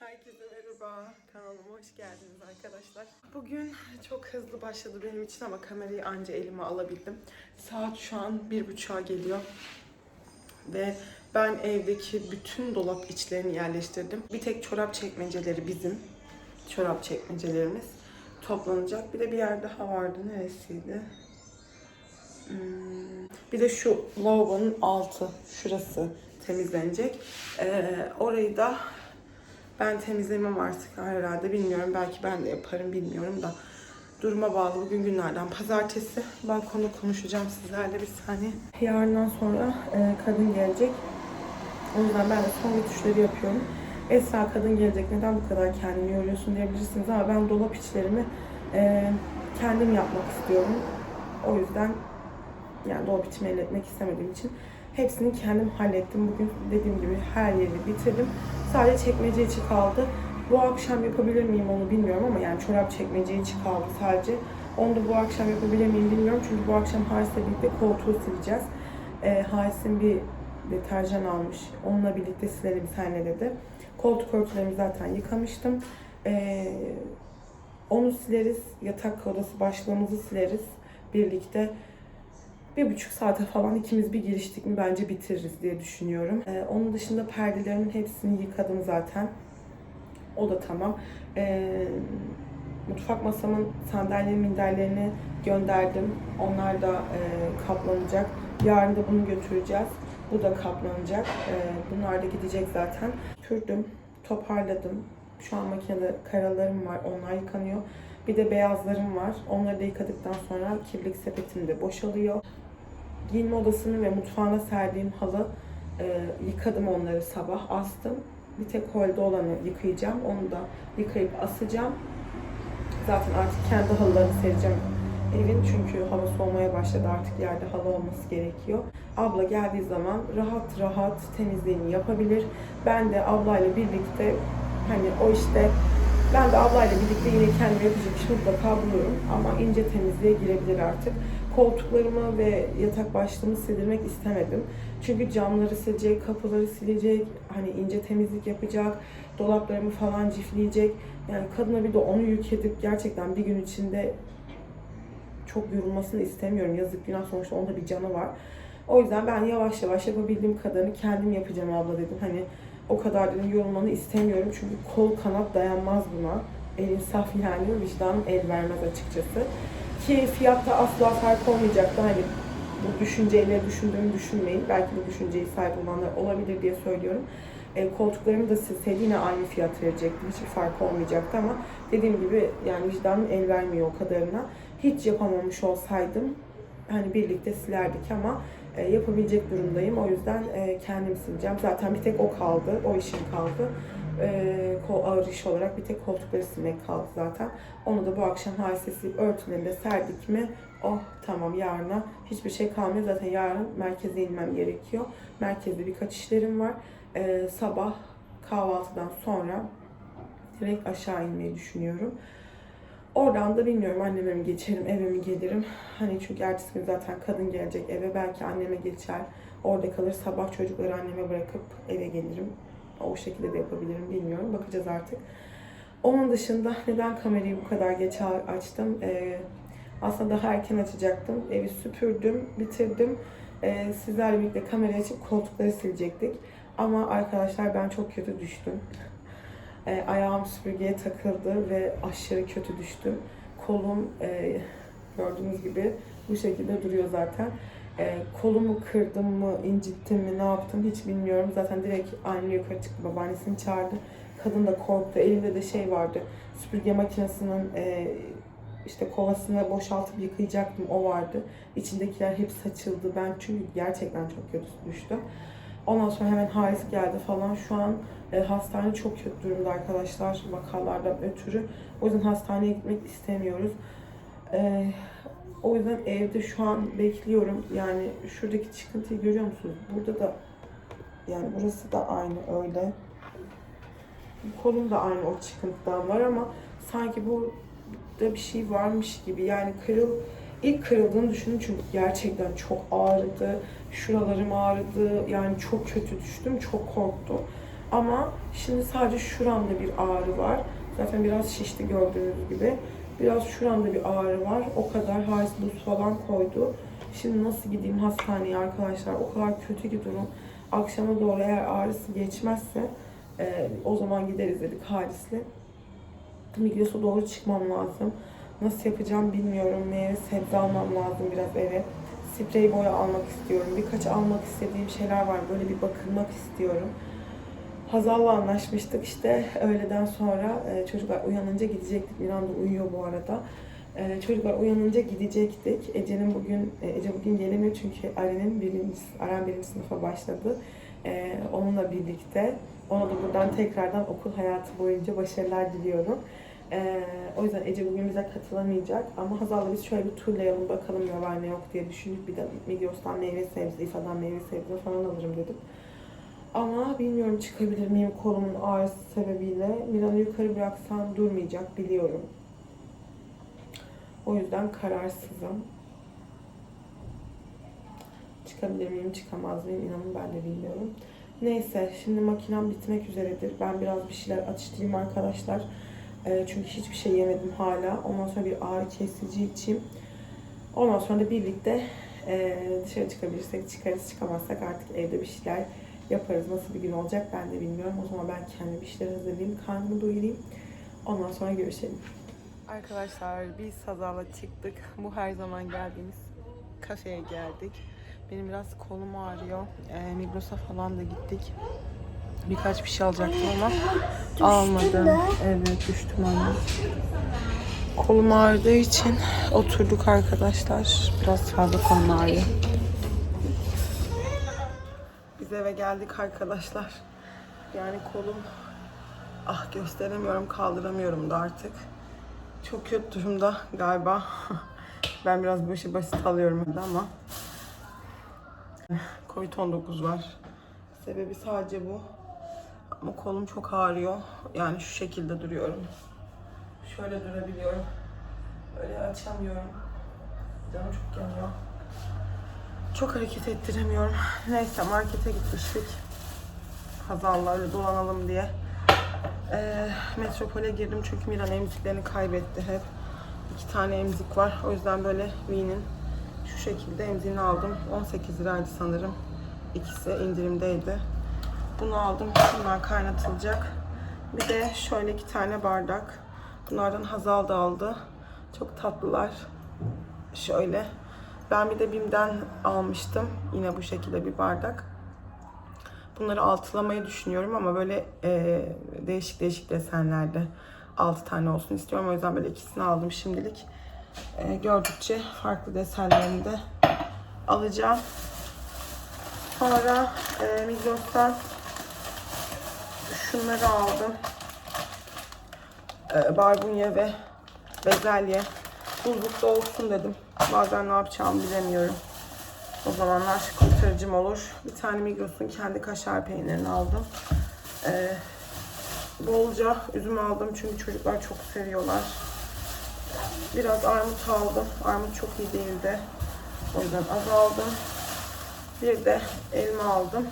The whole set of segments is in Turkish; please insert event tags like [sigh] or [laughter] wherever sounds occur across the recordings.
Herkese merhaba. Kanalıma hoş geldiniz arkadaşlar. Bugün çok hızlı başladı benim için ama kamerayı anca elime alabildim. Saat şu an bir buçuğa geliyor. Ve ben evdeki bütün dolap içlerini yerleştirdim. Bir tek çorap çekmeceleri bizim. Çorap çekmecelerimiz toplanacak. Bir de bir yer daha vardı. Neresiydi? Hmm, Bir de şu lavabonun altı, şurası temizlenecek. Ee, orayı da ben temizlemem artık herhalde bilmiyorum. Belki ben de yaparım bilmiyorum da. Duruma bağlı bugün günlerden pazartesi. Balkonda konuşacağım sizlerle bir saniye. Yarından sonra e, kadın gelecek. O yüzden ben de son bitişleri yapıyorum. Esra kadın gelecek neden bu kadar kendini yoruyorsun diyebilirsiniz ama ben dolap içlerimi e, kendim yapmak istiyorum. O yüzden yani dolap içimi elletmek istemediğim için hepsini kendim hallettim. Bugün dediğim gibi her yeri bitirdim. Sadece çekmece içi kaldı. Bu akşam yapabilir miyim onu bilmiyorum ama yani çorap çekmece içi kaldı sadece. Onu da bu akşam yapabilir miyim bilmiyorum. Çünkü bu akşam Haris'le birlikte koltuğu sileceğiz. Ee, Haris'in bir deterjan almış. Onunla birlikte silelim senle dedi. Koltuk örtülerimi zaten yıkamıştım. Ee, onu sileriz. Yatak odası başlığımızı sileriz birlikte. Bir buçuk saate falan ikimiz bir giriştik mi bence bitiririz diye düşünüyorum. Ee, onun dışında perdelerimin hepsini yıkadım zaten. O da tamam. Ee, mutfak masamın sandalye minderlerini gönderdim. Onlar da e, kaplanacak. Yarın da bunu götüreceğiz. Bu da kaplanacak. Ee, bunlar da gidecek zaten. Kürdüm, toparladım. Şu an makinede karalarım var. Onlar yıkanıyor. Bir de beyazlarım var. Onları da yıkadıktan sonra kirlilik sepetimde boşalıyor. Giyinme odasını ve mutfağına serdiğim halı e, yıkadım onları sabah astım. Bir tek holde olanı yıkayacağım. Onu da yıkayıp asacağım. Zaten artık kendi halılarını sereceğim evin çünkü hava soğumaya başladı artık yerde hava olması gerekiyor. Abla geldiği zaman rahat rahat temizliğini yapabilir. Ben de ablayla birlikte hani o işte ben de ablayla birlikte yine kendim yapacak iş mutlaka bulurum ama ince temizliğe girebilir artık. Koltuklarımı ve yatak başlığımı sildirmek istemedim. Çünkü camları silecek, kapıları silecek, hani ince temizlik yapacak, dolaplarımı falan cifleyecek. Yani kadına bir de onu yük gerçekten bir gün içinde çok yorulmasını istemiyorum. Yazık günah sonuçta onda bir canı var. O yüzden ben yavaş yavaş yapabildiğim kadarını kendim yapacağım abla dedim. Hani o kadar dedim yorulmanı istemiyorum. Çünkü kol kanat dayanmaz buna. Elim saf yani vicdanım el vermez açıkçası. Ki fiyatta asla fark olmayacaktı. Hani bu düşünceyle düşündüğümü düşünmeyin. Belki bu düşünceyi sahip olanlar olabilir diye söylüyorum. E, koltuklarımı da silseydi yine aynı fiyat verecektim. Hiçbir fark olmayacaktı ama dediğim gibi yani vicdanım el vermiyor o kadarına. Hiç yapamamış olsaydım hani birlikte silerdik ama e, yapabilecek durumdayım. O yüzden e, kendim sileceğim. Zaten bir tek o kaldı. O işim kaldı. E, kol ağır iş olarak bir tek koltukları silmek kaldı zaten. Onu da bu akşam halise silip örtülerini de serdik mi oh tamam yarına hiçbir şey kalmıyor. Zaten yarın merkeze inmem gerekiyor. Merkezde birkaç işlerim var. E, sabah kahvaltıdan sonra direkt aşağı inmeyi düşünüyorum. Oradan da bilmiyorum anneme mi geçerim, eve mi gelirim. Hani çünkü ertesi gün zaten kadın gelecek eve. Belki anneme geçer. Orada kalır. Sabah çocukları anneme bırakıp eve gelirim. O şekilde de yapabilirim bilmiyorum. Bakacağız artık. Onun dışında neden kamerayı bu kadar geç açtım? Ee, aslında daha erken açacaktım. Evi süpürdüm, bitirdim. Ee, sizlerle birlikte kamerayı açıp koltukları silecektik. Ama arkadaşlar ben çok kötü düştüm. E, ayağım süpürgeye takıldı ve aşırı kötü düştüm. Kolum e, gördüğünüz gibi bu şekilde duruyor zaten. E, kolumu kırdım mı, incittim mi, ne yaptım hiç bilmiyorum. Zaten direkt anne yukarı çıktı, babaannesini çağırdı. Kadın da korktu. Elimde de şey vardı, süpürge makinesinin e, işte kovasını boşaltıp yıkayacaktım, o vardı. İçindekiler hep saçıldı. Ben çünkü gerçekten çok kötü düştüm. Ondan sonra hemen Haris geldi falan. Şu an e, hastane çok kötü durumda arkadaşlar vakalardan ötürü. O yüzden hastaneye gitmek istemiyoruz. E, o yüzden evde şu an bekliyorum. Yani şuradaki çıkıntıyı görüyor musunuz? Burada da yani burası da aynı öyle. Kolum da aynı o çıkıntıdan var ama sanki burada bir şey varmış gibi. Yani kırıl ilk kırıldığını düşünün çünkü gerçekten çok ağrıdı. Şuralarım ağrıdı. Yani çok kötü düştüm. Çok korktum. Ama şimdi sadece şuramda bir ağrı var. Zaten biraz şişti gördüğünüz gibi. Biraz şuramda bir ağrı var. O kadar Halis buz falan koydu. Şimdi nasıl gideyim hastaneye arkadaşlar? O kadar kötü ki durum. Akşama doğru eğer ağrısı geçmezse e, o zaman gideriz dedik Halis'le. Migros'a doğru çıkmam lazım. Nasıl yapacağım bilmiyorum. Meyve sebze almam lazım biraz eve. Sprey boya almak istiyorum. Birkaç almak istediğim şeyler var. Böyle bir bakılmak istiyorum. Hazal'la anlaşmıştık işte öğleden sonra e, çocuklar uyanınca gidecektik. Miranda uyuyor bu arada. E, çocuklar uyanınca gidecektik. Ece'nin bugün e, Ece bugün gelemiyor çünkü Aren'in birinci, Aren birinci sınıfa başladı. E, onunla birlikte ona da buradan tekrardan okul hayatı boyunca başarılar diliyorum. E, o yüzden Ece bugün bize katılamayacak ama Hazal'la biz şöyle bir turlayalım bakalım ne var ne yok diye düşündük. Bir de Migros'tan meyve sebze, İFA'dan meyve sebze falan alırım dedim. Ama bilmiyorum çıkabilir miyim kolumun ağrısı sebebiyle. Miran'ı yukarı bıraksam durmayacak biliyorum. O yüzden kararsızım. Çıkabilir miyim, çıkamaz mıyım inanın ben de bilmiyorum. Neyse şimdi makinem bitmek üzeredir. Ben biraz bir şeyler atıştırayım arkadaşlar. Ee, çünkü hiçbir şey yemedim hala. Ondan sonra bir ağrı kesici içeyim. Ondan sonra da birlikte e, dışarı çıkabilirsek çıkarız, çıkamazsak artık evde bir şeyler yaparız. Nasıl bir gün olacak ben de bilmiyorum. O zaman ben kendi bir şeyler hazırlayayım, karnımı doyurayım. Ondan sonra görüşelim. Arkadaşlar biz Hazal'la çıktık. Bu her zaman geldiğimiz kafeye geldik. Benim biraz kolum ağrıyor. Ee, Migros'a falan da gittik. Birkaç bir şey alacaktım ama almadım. Evet düştüm anne. Kolum ağrıdığı için oturduk arkadaşlar. Biraz fazla kolum ağrıyor. Eve geldik arkadaşlar. Yani kolum ah gösteremiyorum, kaldıramıyorum da artık. Çok kötü durumda galiba. [laughs] ben biraz bu işi basit alıyorum ama. Covid-19 var. Sebebi sadece bu. Ama kolum çok ağrıyor. Yani şu şekilde duruyorum. Şöyle durabiliyorum. Öyle açamıyorum. Canım çok yanıyor. Çok hareket ettiremiyorum. Neyse markete gitmiştik. Hazal'la öyle dolanalım diye. Ee, metropole girdim çünkü Miran emziklerini kaybetti hep. İki tane emzik var. O yüzden böyle V'nin şu şekilde emziğini aldım. 18 liraydı sanırım. İkisi indirimdeydi. Bunu aldım. Bunlar kaynatılacak. Bir de şöyle iki tane bardak. Bunlardan Hazal da aldı. Çok tatlılar. Şöyle. Ben bir de Bim'den almıştım. Yine bu şekilde bir bardak. Bunları altılamayı düşünüyorum ama böyle e, değişik değişik desenlerde 6 tane olsun istiyorum. O yüzden böyle ikisini aldım şimdilik. E, gördükçe farklı desenlerini de alacağım. Sonra e, Migros'tan şunları aldım. E, barbunya ve bezelye. Buzlukta olsun dedim. Bazen ne yapacağımı bilemiyorum. O zamanlar kurtarıcım olur. Bir tane Migros'un kendi kaşar peynirini aldım. Ee, bolca üzüm aldım çünkü çocuklar çok seviyorlar. Biraz armut aldım. Armut çok iyi değildi. O yüzden az aldım. Bir de elma aldım.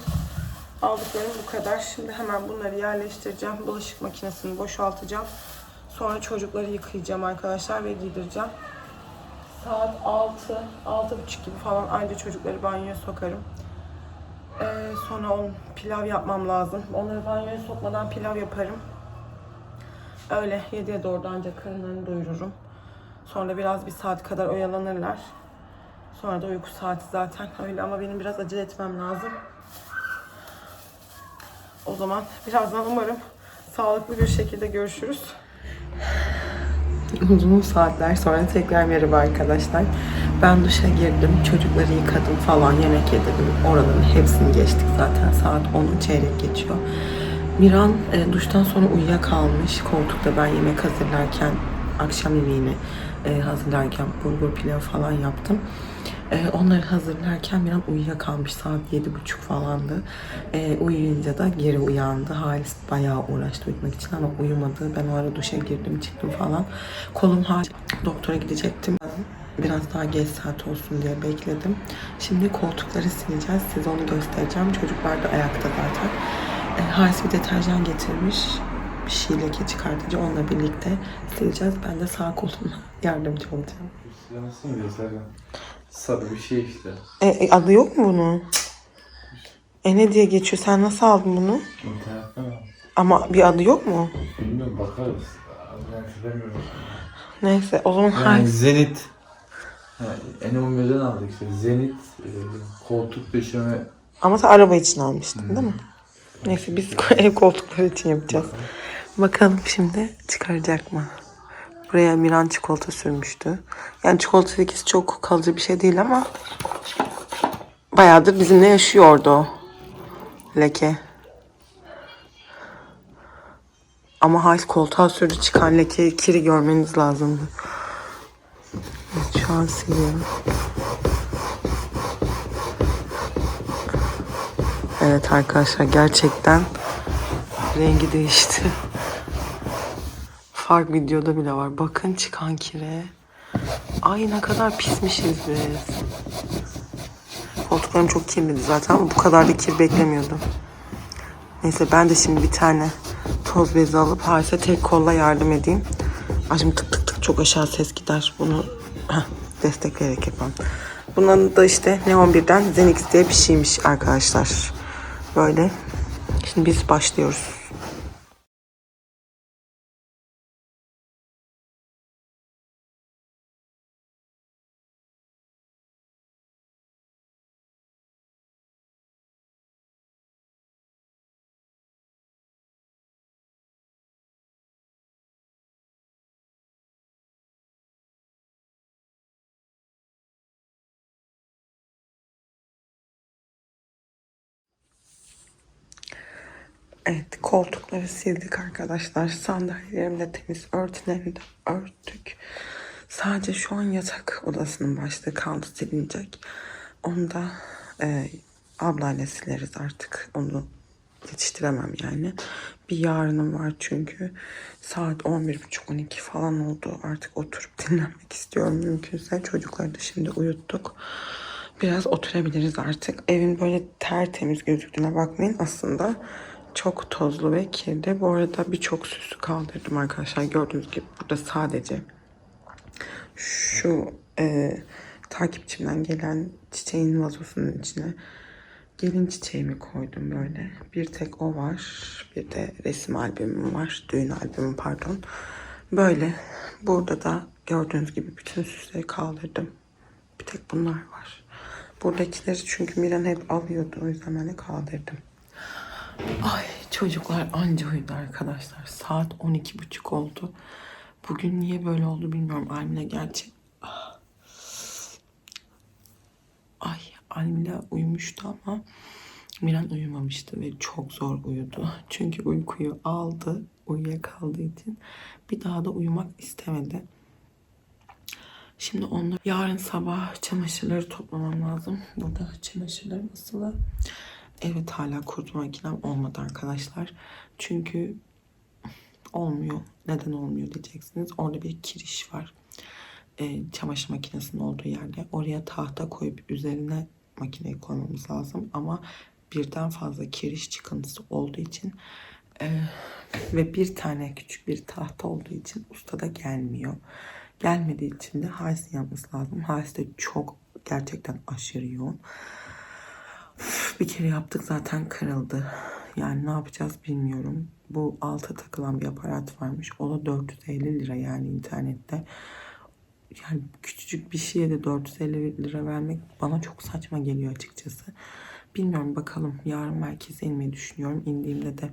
Aldıklarım bu kadar. Şimdi hemen bunları yerleştireceğim. Bulaşık makinesini boşaltacağım. Sonra çocukları yıkayacağım arkadaşlar ve giydireceğim. Saat 6, 6.30 gibi falan anca çocukları banyoya sokarım. Ee, sonra on pilav yapmam lazım. Onları banyoya sokmadan pilav yaparım. Öyle 7'ye doğru da ancak karınlarını doyururum. Sonra biraz bir saat kadar oyalanırlar. Sonra da uyku saati zaten öyle ama benim biraz acele etmem lazım. O zaman birazdan umarım sağlıklı bir şekilde görüşürüz. Uzun saatler sonra tekrar merhaba arkadaşlar. Ben duşa girdim, çocukları yıkadım falan, yemek yedim. Oraların hepsini geçtik zaten. Saat 10'u çeyrek geçiyor. Miran e, duştan sonra uyuyakalmış. Koltukta ben yemek hazırlarken, akşam yemeğini e, hazırlarken bulgur pilavı falan yaptım. E, onları hazırlarken Miran uyuyakalmış. Saat yedi buçuk falandı. E, uyuyunca da geri uyandı. Halis bayağı uğraştı uyumak için ama uyumadı. Ben o ara duşa girdim çıktım falan. Kolum hala doktora gidecektim. Biraz daha geç saat olsun diye bekledim. Şimdi koltukları sileceğiz. Size onu göstereceğim. Çocuklar da ayakta zaten. E, Halis bir deterjan getirmiş. Bir şey leke çıkartıcı onunla birlikte sileceğiz. Ben de sağ kolumla [laughs] yardımcı olacağım. Mı Serkan? Sarı bir şey işte. E, e, adı yok mu bunun? E ne diye geçiyor? Sen nasıl aldın bunu? İnternetten mi? Ama bir adı yok mu? Bilmiyorum bakarız. Ben hatırlamıyorum. Neyse o zaman Yani Halis. Zenit. Yani N11'den aldık işte. Zenit, e, koltuk döşeme. Ama sen araba için almıştın değil mi? Neyse biz [laughs] ev koltukları için yapacağız. Bakalım şimdi çıkaracak mı? Buraya Miran çikolata sürmüştü. Yani çikolata lekesi çok kalıcı bir şey değil ama bayağıdır bizimle yaşıyordu o leke. Ama Halis koltuğa sürdü çıkan leke kiri görmeniz lazımdı. Şu an siliyorum. Evet arkadaşlar gerçekten rengi değişti. Fark videoda bile var. Bakın çıkan kire. Ay ne kadar pismişiz biz. Koltuklarım çok kirliydi zaten ama bu kadar da kir beklemiyordum. Neyse ben de şimdi bir tane toz bezi alıp Haris'e tek kolla yardım edeyim. Ay şimdi tık tık tık çok aşağı ses gider. Bunu heh, destekleyerek yapalım. Bunun da işte Neon 1'den Zenix diye bir şeymiş arkadaşlar. Böyle. Şimdi biz başlıyoruz. Evet koltukları sildik arkadaşlar. Sandalyelerim de temiz. Örtülerimi de örttük. Sadece şu an yatak odasının başlığı kaldı silinecek. Onu da e, ablayla sileriz artık. Onu yetiştiremem yani. Bir yarınım var çünkü. Saat 11.30-12 falan oldu. Artık oturup [laughs] dinlenmek istiyorum mümkünse. Çocukları da şimdi uyuttuk. Biraz oturabiliriz artık. Evin böyle tertemiz gözüktüğüne bakmayın. Aslında çok tozlu ve kirli. Bu arada birçok süsü kaldırdım arkadaşlar. Gördüğünüz gibi burada sadece şu e, takipçimden gelen çiçeğin vazosunun içine gelin çiçeğimi koydum böyle. Bir tek o var. Bir de resim albümüm var. Düğün albümüm pardon. Böyle. Burada da gördüğünüz gibi bütün süsleri kaldırdım. Bir tek bunlar var. Buradakileri çünkü Miran hep alıyordu. O yüzden ben de kaldırdım. Ay çocuklar anca uyudu arkadaşlar. Saat 12.30 oldu. Bugün niye böyle oldu bilmiyorum. Almila gerçi... Ah. Ay Almila uyumuştu ama Miran uyumamıştı ve çok zor uyudu. Çünkü uykuyu aldı uyuyakaldığı için bir daha da uyumak istemedi. Şimdi onları yarın sabah çamaşırları toplamam lazım. Burada çamaşırlarım asılı. Evet hala kurutma makinem olmadı arkadaşlar. Çünkü olmuyor. Neden olmuyor diyeceksiniz. Orada bir kiriş var. Ee, çamaşır makinesinin olduğu yerde. Oraya tahta koyup üzerine makineyi koymamız lazım. Ama birden fazla kiriş çıkıntısı olduğu için e, ve bir tane küçük bir tahta olduğu için usta da gelmiyor. Gelmediği için de Haris'in yapması lazım. Haris de çok gerçekten aşırı yoğun. Bir kere yaptık zaten kırıldı. Yani ne yapacağız bilmiyorum. Bu alta takılan bir aparat varmış. O da 450 lira yani internette. Yani küçücük bir şeye de 450 lira vermek bana çok saçma geliyor açıkçası. Bilmiyorum bakalım. Yarın merkeze inmeyi düşünüyorum. İndiğimde de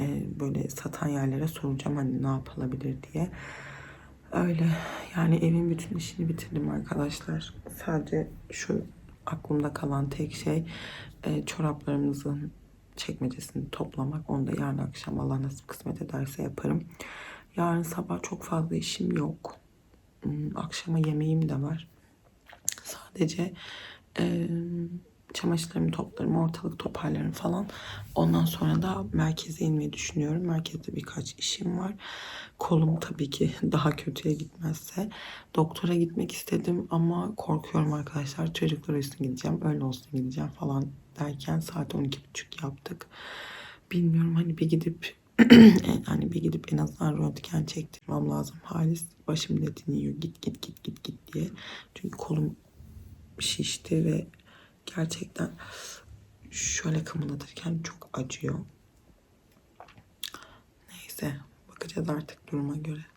e, böyle satan yerlere soracağım hani ne yapılabilir diye. Öyle yani evin bütün işini bitirdim arkadaşlar. Sadece şu aklımda kalan tek şey e, çoraplarımızın çekmecesini toplamak. Onu da yarın akşam Allah nasip kısmet ederse yaparım. Yarın sabah çok fazla işim yok. Hmm, Akşama yemeğim de var. Sadece e, çamaşırlarımı toplarım, ortalık toparlarım falan. Ondan sonra da merkeze inmeyi düşünüyorum. Merkezde birkaç işim var. Kolum tabii ki [laughs] daha kötüye gitmezse. Doktora gitmek istedim ama korkuyorum arkadaşlar. Çocuklar üstüne gideceğim, öyle olsun gideceğim falan derken saat 12.30 yaptık. Bilmiyorum hani bir gidip yani [clears throat] e, bir gidip en azından röntgen çektirmem lazım. Halis başım da dinliyor git git git git git diye. Çünkü kolum şişti ve gerçekten şöyle kımıldatırken çok acıyor. Neyse bakacağız artık duruma göre.